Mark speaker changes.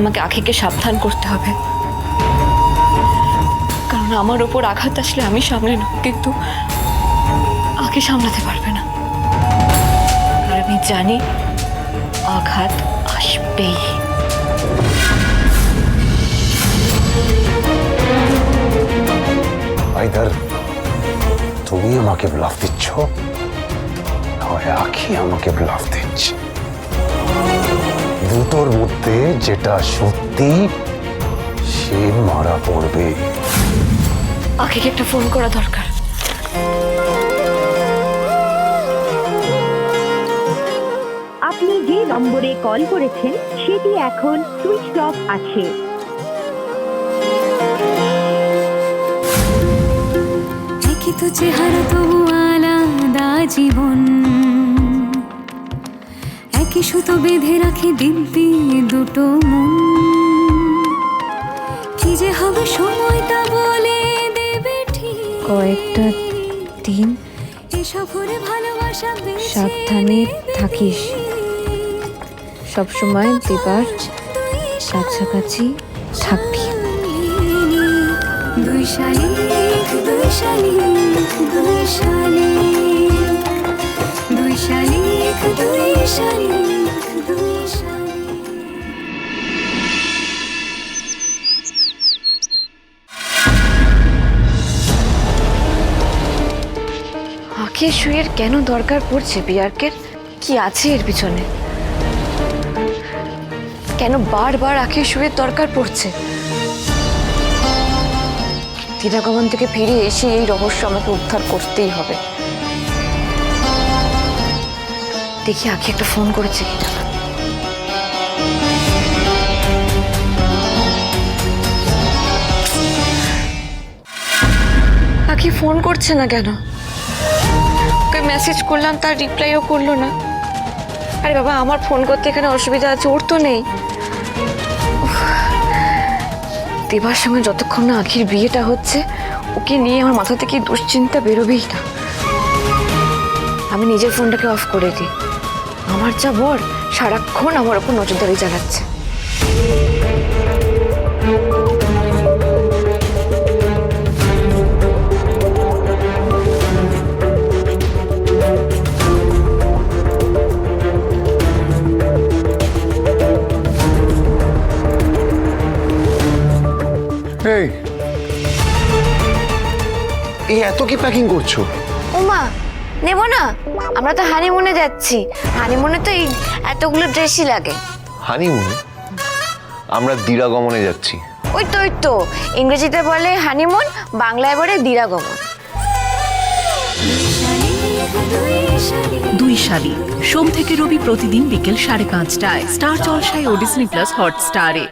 Speaker 1: আমাকে আখিকে সাবধান করতে হবে। কারণ আমার ওপর আঘাত আসলে আমি সামলে নেব, কিন্তু আগে সামলাতে পারবে না। আর আমি জানি আঘাত আসবেই।
Speaker 2: আইদার, তুমি আমাকে ব্লাফ দিচ্ছ? আখি আমাকে ব্লাফ দিচ্ছে। দুটোর মধ্যে যেটা সত্যি সে মারা পড়বে।
Speaker 1: আখিকে একটা ফোন করা দরকার।
Speaker 3: আপনি যে নম্বরে কল করেছেন সেটি এখন সুইচ অফ আছে।
Speaker 4: একই তো চেহারা তবু আলাদা জীবন। সুতো বেঁধে রাখি দিব্যি দুটো মন। কি যে হবে সময়টা বলে দেবে ঠিক।
Speaker 5: কয়েকটা দিন
Speaker 4: সফরে ভালোবাসা বেঁচে
Speaker 5: সাবধানে থাকিস। সব সবসময় দিবার কাছাকাছি থাকবি।
Speaker 4: দুই শালিক দুই শালিক দুই শালিক দুই শালিক
Speaker 1: আখি শুয়ের কেন দরকার পড়ছে বিয়ার্কের? কি আছে এর পিছনে? কেন বারবার আখি শুয়ের দরকার পড়ছে? দিদাগমন থেকে ফিরে এসে এই রহস্য আমাকে উদ্ধার করতেই হবে। দেখি আখি একটা ফোন করেছে কিনা। আখি ফোন করছে না কেন? মেসেজ করলাম, তার রিপ্লাইও করল না। আরে বাবা, আমার ফোন করতে এখানে অসুবিধা আছে, ওর তো নেই। দেবার সঙ্গে যতক্ষণ না আখির বিয়েটা হচ্ছে, ওকে নিয়ে আমার মাথা থেকে দুশ্চিন্তা বেরোবেই না। আমি নিজের ফোনটাকে অফ করে দিই। আমার যা বর, সারাক্ষণ আমার ওপর নজরদারি চালাচ্ছে।
Speaker 2: এই। এই এত কি প্যাকিং করছ?
Speaker 1: ওমা নেব না? আমরা তো হানিমুনে যাচ্ছি। হানিমুনে তো এই এতগুলো ড্রেসই লাগে।
Speaker 6: হানিমুন আমরা দিরাগমনে যাচ্ছি।
Speaker 1: ওই তো ওই তো। ইংরেজিতে বলে হানিমুন বাংলায় বলে দিরাগমন।
Speaker 7: দুই শালিক সোম থেকে রবি প্রতিদিন বিকেল সাড়ে পাঁচটায় স্টার জলসায় ও ডিসনি প্লাস হটস্টারে